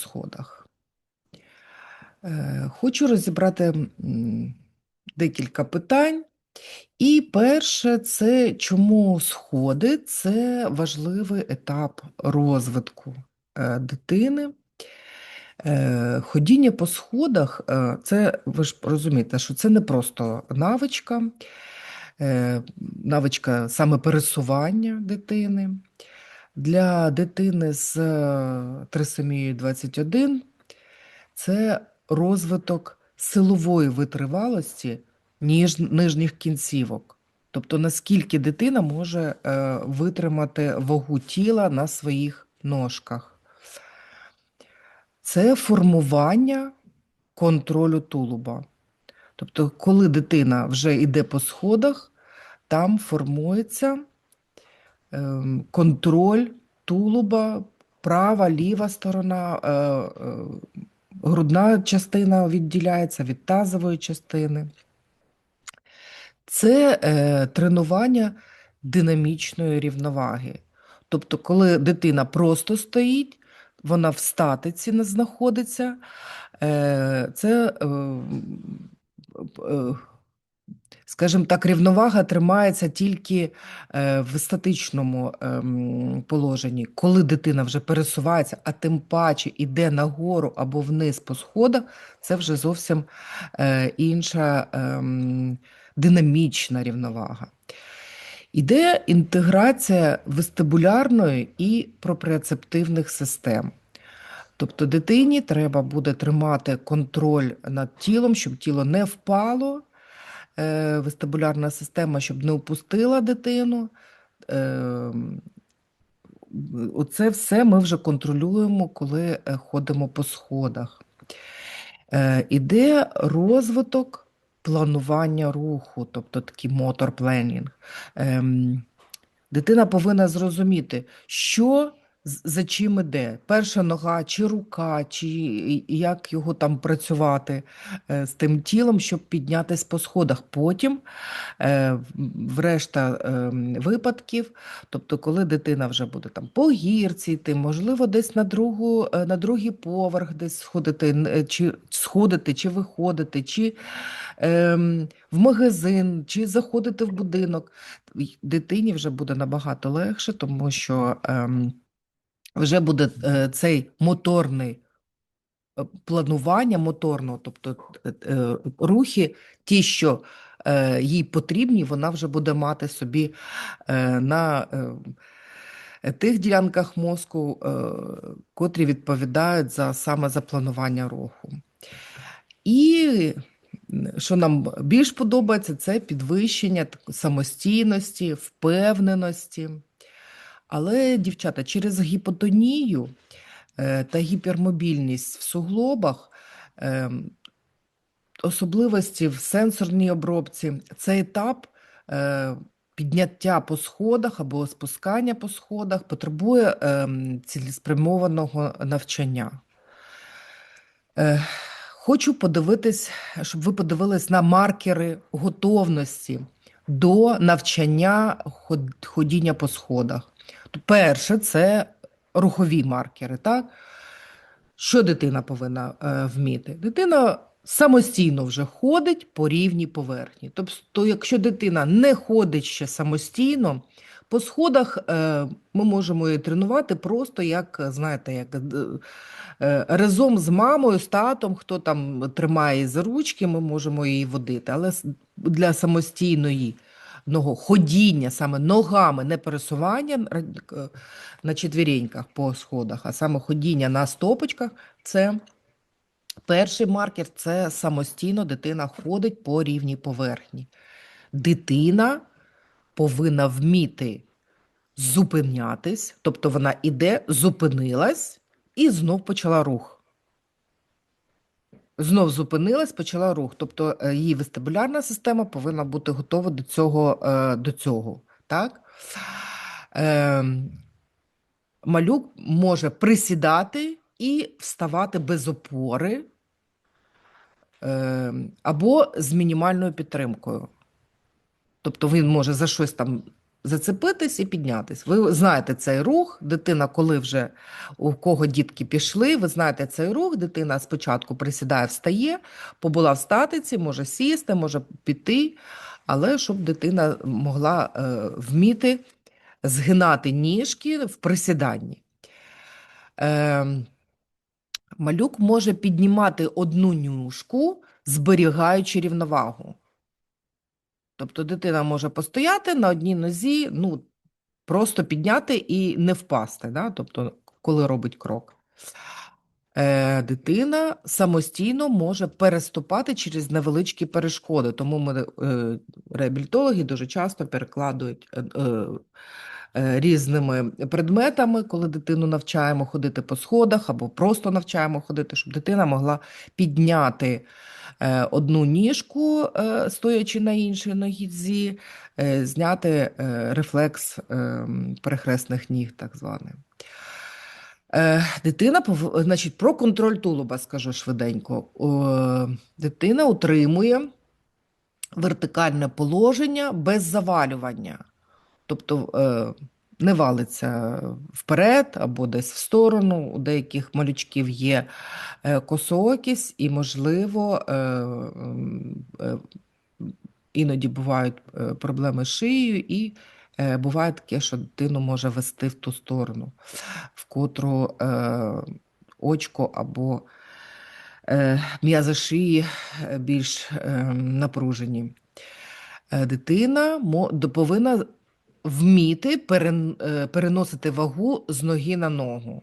сходах. Е, Хочу розібрати декілька питань. І перше, це чому сходи це важливий етап розвитку е, дитини. Е, Ходіння по сходах, це ви ж розумієте, що це не просто навичка, навичка саме пересування дитини. Для дитини з е, трисомією 21 це розвиток силової витривалості ніж, нижніх кінцівок. Тобто, наскільки дитина може е, витримати вагу тіла на своїх ножках. Це формування контролю тулуба. Тобто, коли дитина вже йде по сходах, там формується контроль тулуба, права, ліва сторона, е, е, грудна частина відділяється від тазової частини. Це е, тренування динамічної рівноваги. Тобто, коли дитина просто стоїть, вона в статиці не знаходиться, це, скажімо так, рівновага тримається тільки е, в статичному ем, положенні. Коли дитина вже пересувається, а тим паче йде нагору або вниз по сходах, це вже зовсім е, інша ем, динамічна рівновага. Іде інтеграція вестибулярної і пропріоцептивних систем. Тобто дитині треба буде тримати контроль над тілом, щоб тіло не впало, е, вестибулярна система, щоб не опустила дитину. Е, Оце все ми вже контролюємо, коли е, ходимо по сходах. Е, Іде розвиток планування руху, тобто такий мотор пленінг. Ем, Дитина повинна зрозуміти, що за чим іде. Перша нога, чи рука, чи як його там працювати е, з тим тілом, щоб піднятися по сходах. Потім, е, в- ем, випадків, тобто, коли дитина вже буде там по гірці йти, можливо, десь на другу, е, на другий поверх десь сходити, чи сходити, чи виходити, чи ем, в магазин, чи заходити в будинок. Дитині вже буде набагато легше, тому що ем, вже буде е, цей моторний е, планування моторного, тобто е, рухи, ті, що їй потрібні, вона вже буде мати собі на тих ділянках мозку, котрі відповідають за саме за планування руху. І що нам більш подобається, це підвищення самостійності, впевненості. Але, дівчата, через гіпотонію е, та гіпермобільність в суглобах, ем, особливості в сенсорній обробці, цей етап е, підняття по сходах або спускання по сходах потребує ем, цілеспрямованого навчання. Е, Хочу подивитись, щоб ви подивились на маркери готовності до навчання ходіння по сходах. То Перше, це рухові маркери. Так? Що дитина повинна е, вміти? Дитина самостійно вже ходить по рівній поверхні. Тобто, якщо дитина не ходить ще самостійно, по сходах е, ми можемо її тренувати просто як, знаєте, як е, е, разом з мамою, з татом, хто там тримає за ручки, ми можемо її водити. Але для самостійної ходіння, саме ногами, не пересування на четвіреньках по сходах, а саме ходіння на стопочках, це перший маркер це самостійно дитина ходить по рівній поверхні. Дитина повинна вміти зупинятись, тобто вона іде, зупинилась і знов почала рух. Знов зупинилась, почала рух. Тобто е, її вестибулярна система повинна бути готова до цього. е, До цього так? Ем, Малюк може присідати і вставати без опори ем, або з мінімальною підтримкою. Тобто він може за щось там зацепитись і піднятись. Ви знаєте цей рух, дитина, коли вже у кого дітки пішли, ви знаєте цей рух, дитина спочатку присідає, встає, побула в статиці, може сісти, може піти, але щоб дитина могла е, вміти згинати ніжки в присіданні. Е, малюк може піднімати одну нюшку, зберігаючи рівновагу. Тобто дитина може постояти на одній нозі, ну, просто підняти і не впасти, да? тобто, коли робить крок. Е, дитина самостійно може переступати через невеличкі перешкоди, тому ми, е, реабілітологи дуже часто перекладують е, е, е, різними предметами, коли дитину навчаємо ходити по сходах або просто навчаємо ходити, щоб дитина могла підняти одну ніжку, е, стоячи на іншій нозі, е, зняти е, рефлекс е, перехресних ніг, так званий. Е, Дитина, значить, про контроль тулуба скажу швиденько. Дитина утримує вертикальне положення без завалювання. Тобто е, не валиться вперед або десь в сторону. У деяких малючків є е, косоокість, і, можливо, е, е, іноді бувають проблеми з шиєю, і буває таке, що дитину може вести в ту сторону, в котру очко або м'язи шиї більш е, напружені. Дитина повинна вміти е, переносити вагу з ноги на ногу.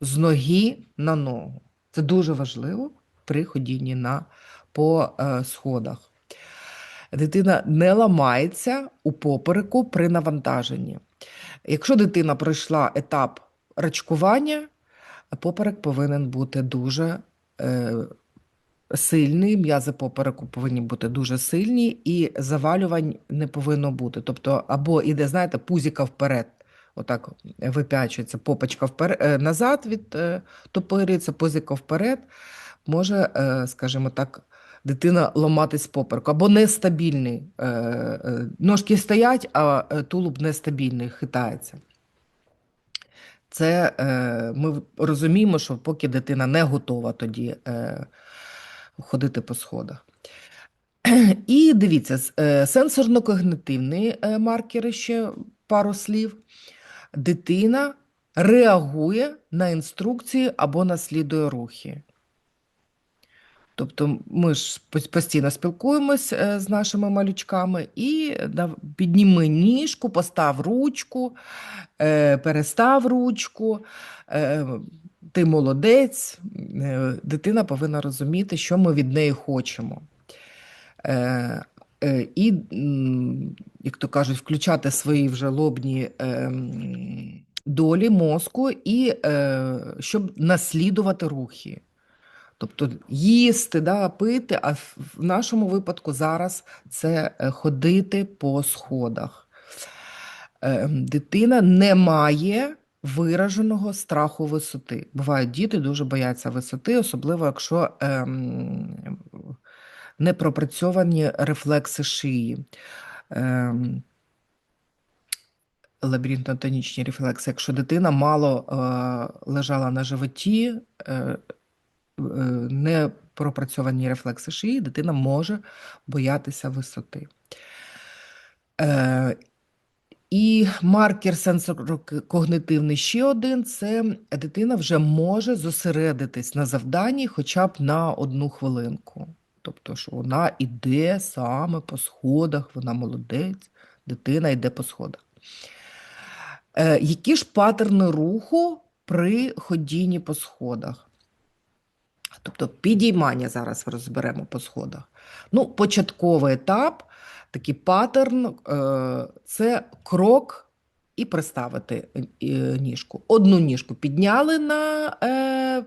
З ноги на ногу. Це дуже важливо при ходінні на, по е, сходах. Дитина не ламається у попереку при навантаженні. Якщо дитина пройшла етап рачкування, поперек повинен бути дуже е, сильний, м'язи попереку повинні бути дуже сильні, і завалювань не повинно бути. Тобто, або іде, знаєте, пузіка вперед, отак випячується, попочка вперед, назад від е, топириться, пузіка вперед, може, е, скажімо так, дитина ламатись попереку, або нестабільний. е, Ножки стоять, а тулуб нестабільний, хитається. Це ми розуміємо, що поки дитина не готова тоді ходити по сходах. І дивіться, е, сенсорно-когнитивні е, маркери, ще пару слів. Дитина реагує на інструкції або наслідує рухи. Тобто ми ж постійно спілкуємось е, з нашими малючками і підніми ніжку, постав ручку, перестав ручку, ти молодець. Е, Дитина повинна розуміти, що ми від неї хочемо. Е, е, І, як то кажуть, включати свої вже лобні е, долі мозку, і щоб наслідувати рухи. Тобто їсти, да, пити, а в нашому випадку зараз це ходити по сходах. Е, Дитина не має вираженого страху висоти. Бувають діти дуже бояться висоти, особливо якщо ем, не пропрацьовані рефлекси шиї. Ем, лабіринтно-тонічні рефлекси. Якщо дитина мало е, лежала на животі, е, е, не пропрацьовані рефлекси шиї, дитина може боятися висоти. Е, і маркер сенсорно-когнитивний ще один це дитина вже може зосередитись на завданні хоча б на одну хвилинку. Тобто, що вона йде саме по сходах, вона молодець, дитина йде по сходах. Е, які ж паттерни руху при ходінні по сходах? Тобто підіймання зараз розберемо по сходах. Ну, початковий етап, такий паттерн е, це крок і приставити е, ніжку. Одну ніжку підняли на е,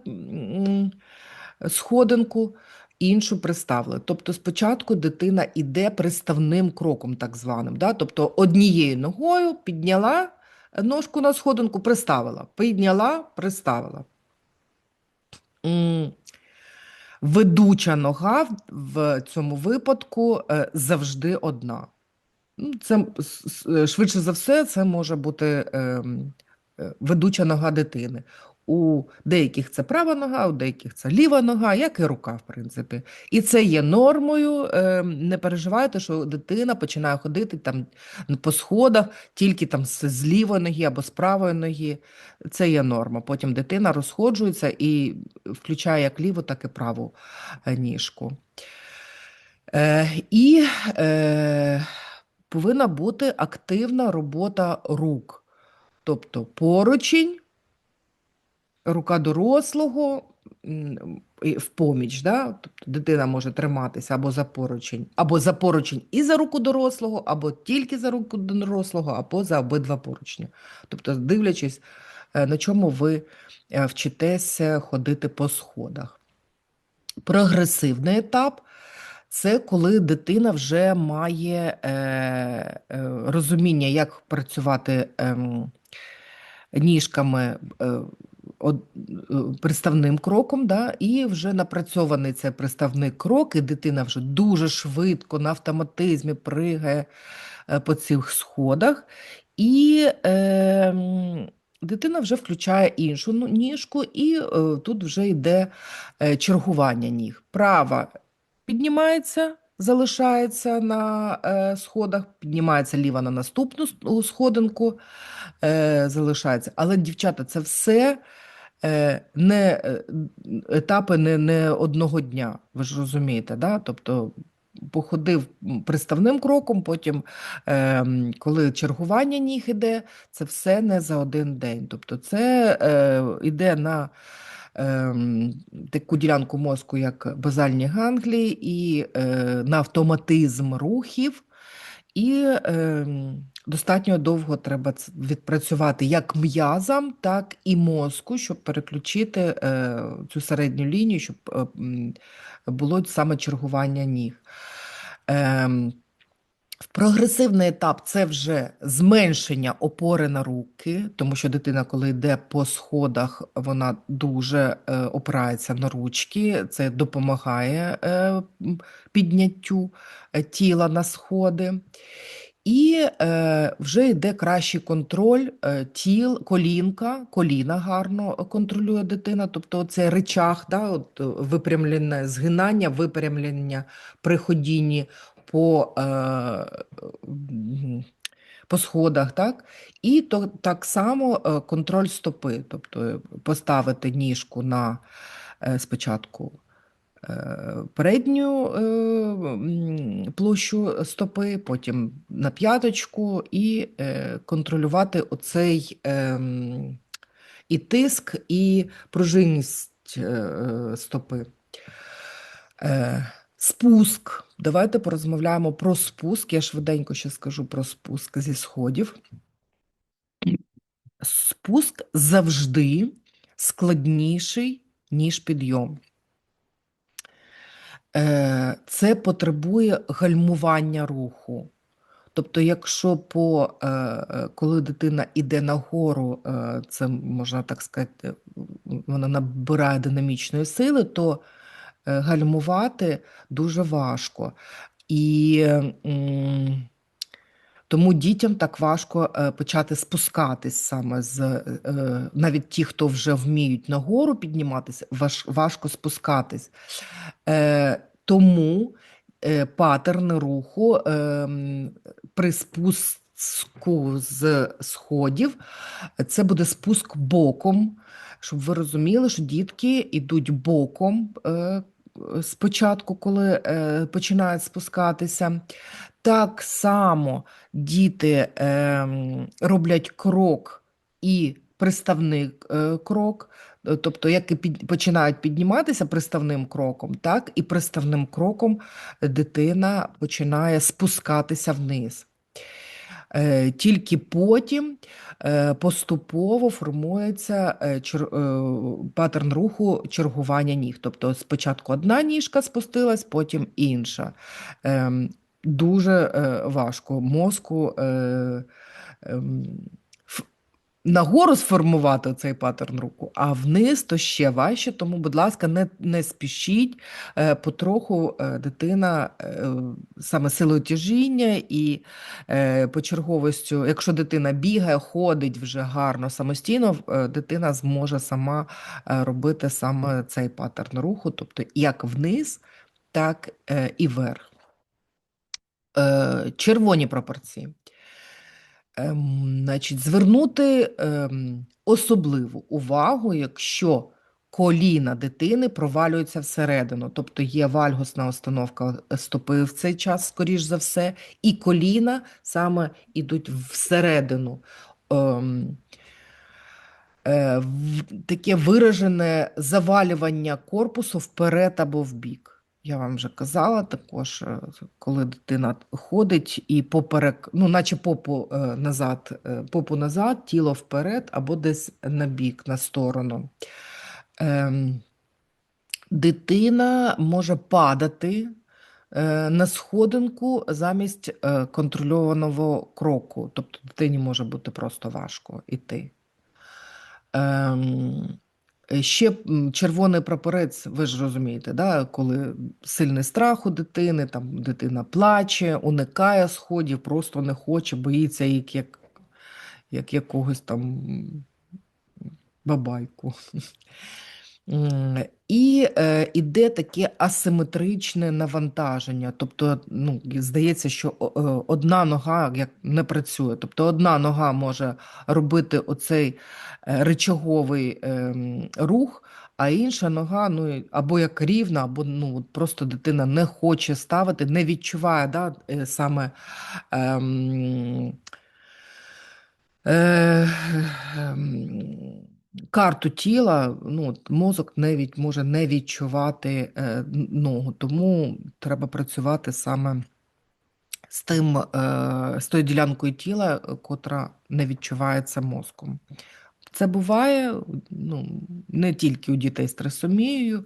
сходинку, іншу приставили. Тобто спочатку дитина іде приставним кроком, так званим. Да? Тобто однією ногою підняла ножку на сходинку, приставила, підняла, приставила. Ведуча нога в- цьому випадку е, завжди одна. Ну, це швидше за все, це може бути ем, е, ведуча нога дитини. У деяких це права нога, у деяких це ліва нога, як і рука, в принципі. І це є нормою. ем, Не переживайте, що дитина починає ходити там по сходах тільки там з лівої ноги або з правої ноги. Це є норма. Потім дитина розходжується і включає як ліву, так і праву е, ніжку. Е, і е, повинна бути активна робота рук. Тобто поручень, рука дорослого в поміч. Да? Тобто дитина може триматися або за поручень, або за поручень і за руку дорослого, або тільки за руку дорослого, або за обидва поручні. Тобто, дивлячись, е, на чому ви е, вчитеся ходити по сходах. Прогресивний етап це коли дитина вже має е, е, розуміння, як працювати ем, ніжками е, е, приставним кроком, да, і вже напрацьований цей приставний крок, і дитина вже дуже швидко на автоматизмі пригає е, по цих сходах. І е, дитина вже включає іншу ну, ніжку, і е, тут вже йде е, чергування ніг. Права піднімається, залишається на е, сходах, піднімається ліва на наступну сходинку, е, залишається. Але, дівчата, це все не е, етапи не, не одного дня. Ви ж розумієте, да? Тобто походив приставним кроком, потім, е, коли чергування ніг іде, це все не за один день. Тобто це е, іде на ем, таку ділянку мозку, як базальні ганглії, і е, на автоматизм рухів. І ем, достатньо довго треба відпрацювати як м'язам, так і мозку, щоб переключити е, цю середню лінію, щоб е, було саме чергування ніг. Ем, прогресивний етап це вже зменшення опори на руки, тому що дитина, коли йде по сходах, вона дуже е, опирається на ручки. Це допомагає підняттю тіла на сходи. І е, вже йде кращий контроль е, тіл, колінка, коліна гарно контролює дитина. Тобто це речах, да, от, е, випрямлене згинання, випрямлення при ходінні по, е, по сходах, так? І то, так само е, контроль стопи, тобто е, поставити ніжку на е, спочатку е, передню е, площу стопи, потім на п'яточку, і е, контролювати оцей ем, і тиск, і пружинність е, е, стопи. Е, Спуск. Давайте порозмовляємо про спуск. Я швиденько ще скажу про спуск зі сходів. Спуск завжди складніший, ніж підйом. Е, Це потребує гальмування руху. Тобто, якщо по, е, е, коли дитина йде нагору, це можна так сказати, вона набирає динамічної сили, то гальмувати дуже важко. І тому дітям так важко е, почати спускатись саме з е, навіть ті, хто вже вміють нагору підніматися, важко спускатись. Е, тому е, паттерни руху е, при спуску з сходів це буде спуск боком, щоб ви розуміли, що дітки йдуть боком е, спочатку, коли е, починають спускатися. Так само діти ем, роблять крок і приставний е, крок, е, тобто як і під, починають підніматися приставним кроком, так і приставним кроком дитина починає спускатися вниз. Е, Тільки потім е, поступово формується е, е, паттерн руху чергування ніг. Тобто спочатку одна ніжка спустилась, потім інша. Ем, Дуже е, важко мозку е, ем, нагору сформувати цей паттерн руху, а вниз то ще важче. Тому, будь ласка, не, не спішіть. Е, Потроху дитина саме силою тяжіння і почерговістю, якщо дитина бігає, ходить вже гарно самостійно, дитина зможе сама робити саме цей паттерн руху, тобто як вниз, так і вверх. Е, Червоні пропорції. Ем, значить, звернути ем, особливу увагу, якщо коліна дитини провалюються всередину, тобто є вальгосна установка стопи в цей час, скоріш за все, і коліна саме йдуть всередину. Ем, е, таке виражене завалювання корпусу вперед або вбік. Я вам вже казала також, е, коли дитина ходить і поперек, ну, наче попу е, назад, е, попу назад, тіло вперед або десь на бік, на сторону. Ем, Дитина може падати на сходинку замість контрольованого кроку. Тобто дитині може бути просто важко йти. Ем, Ще червоний прапорець, ви ж розумієте, да? коли сильний страх у дитини, там дитина плаче, уникає сходів, просто не хоче, боїться як, як, як якогось там бабайку. І е, іде таке асиметричне навантаження. Тобто, ну, здається, що е, одна нога як не працює. Тобто одна нога може робити оцей е, ем, рух, а інша нога ну, або як рівна, або ну, просто дитина не хоче ставити, не відчуває да, е, саме. Ем, Е, ем, Карту тіла, ну, мозок навіть може не відчувати е, ногу, тому треба працювати саме з тим, е, з тою ділянкою тіла, котра не відчувається мозком. Це буває ну, не тільки у дітей з трисомією,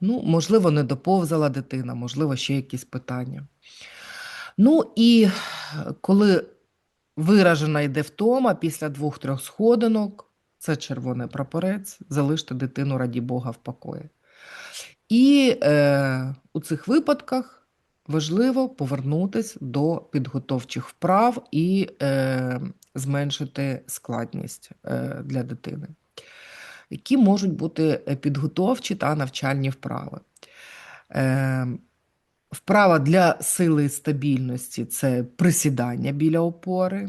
ну, можливо, не доповзала дитина, можливо, ще якісь питання. Ну і коли виражена йде втома після двох-трьох сходинок, це червоний прапорець, залиште дитину, раді Бога, в покої. І е, у цих випадках важливо повернутися до підготовчих вправ і е, зменшити складність е, для дитини, які можуть бути підготовчі та навчальні вправи. Е, Вправа для сили і стабільності це присідання біля опори.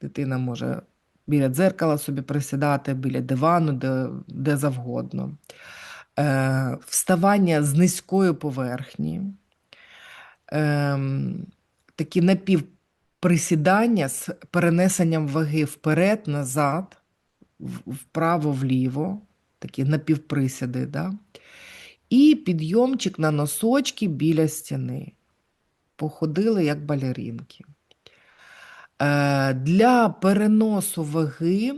Дитина може біля дзеркала собі присідати, біля дивану, де, де завгодно. Е, вставання з низької поверхні. Е, такі напівприсідання з перенесенням ваги вперед, назад, вправо-вліво, такі напівприсіди. Да? І підйомчик на носочки біля стіни. Походили як балерінки. Е, Для переносу ваги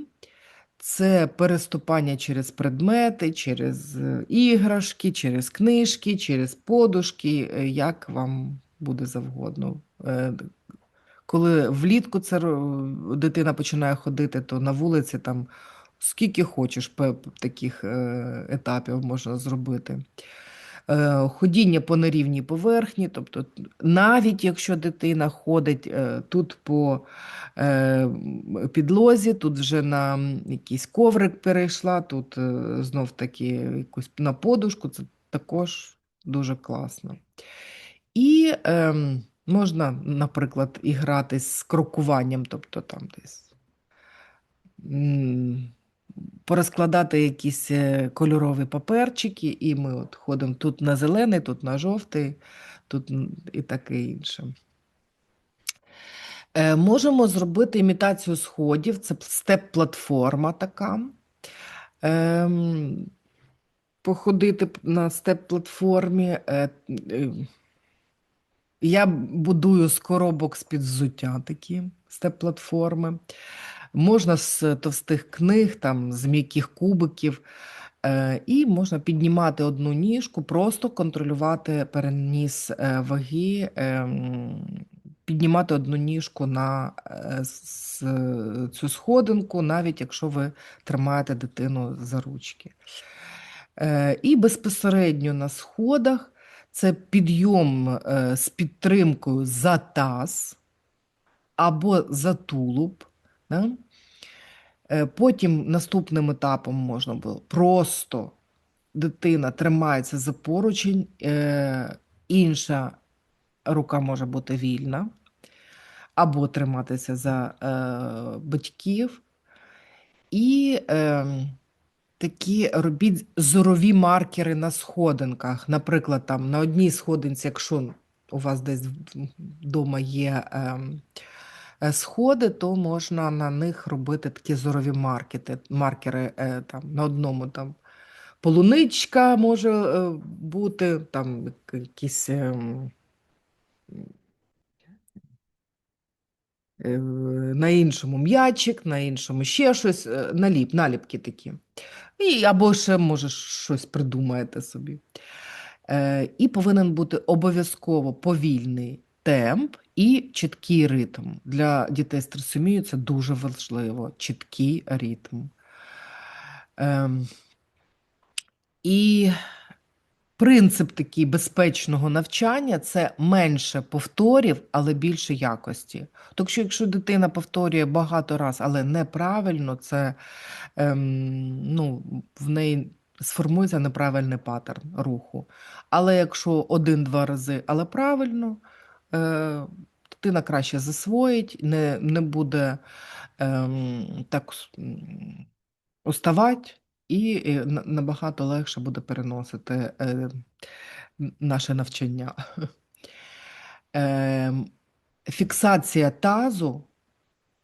це переступання через предмети, через е, іграшки, через книжки, через подушки, е, як вам буде завгодно. Коли влітку це дитина починає ходити, то на вулиці там скільки хочеш таких етапів можна зробити. Е, Ходіння по нерівній поверхні, тобто навіть якщо дитина ходить е, тут по е, підлозі, тут вже на якийсь коврик перейшла, тут е, знов таки якусь на подушку, це також дуже класно. І ем, можна, наприклад, і грати з крокуванням, тобто там десь порозкладати якісь е, кольорові паперчики, і ми от ходимо тут на зелений, тут на жовтий, тут і таке інше. Е, Можемо зробити імітацію сходів, це степ-платформа така. Ем, Походити на степ-платформі. Е, Я будую з коробок з-під взуття такі степ-платформи. Можна з товстих книг, там, з м'яких кубиків. І можна піднімати одну ніжку, просто контролювати переніс е, ваги піднімати одну ніжку на цю сходинку, навіть якщо ви тримаєте дитину за ручки. Е, І безпосередньо на сходах це підйом е, з підтримкою за таз або за тулуб. Да? Е, Потім наступним етапом можна було просто дитина тримається за поручень, е, інша рука може бути вільна, або триматися за е, батьків. І такі робіть зорові маркери на сходинках. Наприклад, там на одній сходинці, якщо у вас десь вдома є е, е, сходи, то можна на них робити такі зорові маркети, маркери е, там, на одному там. Полуничка може е, бути, там якісь ем, е, на іншому м'ячик, на іншому ще щось, е, наліп, наліпки такі. І, або ще, може, щось придумаєте собі. Е, і повинен бути обов'язково повільний темп і чіткий ритм. Для дітей з трисомією це дуже важливо, чіткий ритм. Ем, і принцип такий безпечного навчання це менше повторів, але більше якості. Так що, якщо дитина повторює багато раз, але неправильно, це ем, ну, в неї сформується неправильний паттерн руху. Але якщо один-два рази, але правильно, дитина краще засвоїть, не, не буде ем, так уставати, і е, набагато легше буде переносити е, наше навчання. Ем, Фіксація тазу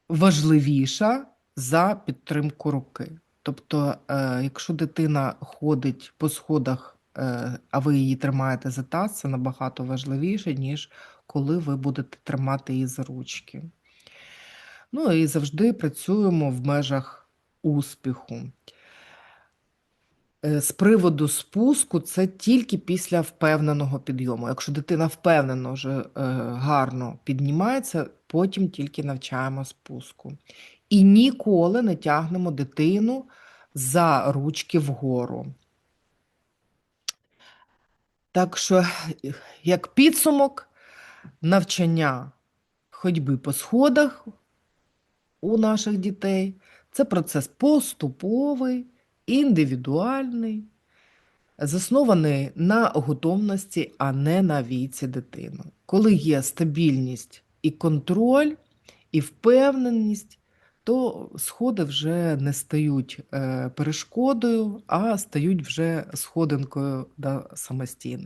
важливіша за підтримку руки. Тобто, е, якщо дитина ходить по сходах, е, а ви її тримаєте за таз, це набагато важливіше, ніж коли ви будете тримати її за ручки. Ну і завжди працюємо в межах успіху. Е, З приводу спуску це тільки після впевненого підйому. Якщо дитина впевнено вже е, гарно піднімається, потім тільки навчаємо спуску. І ніколи не тягнемо дитину за ручки вгору. Так що, як підсумок, навчання ходьби по сходах у наших дітей це процес поступовий, індивідуальний, заснований на готовності, а не на віці дитини. Коли є стабільність і контроль, і впевненість, то сходи вже не стають е, перешкодою, а стають вже сходинкою до самостійності.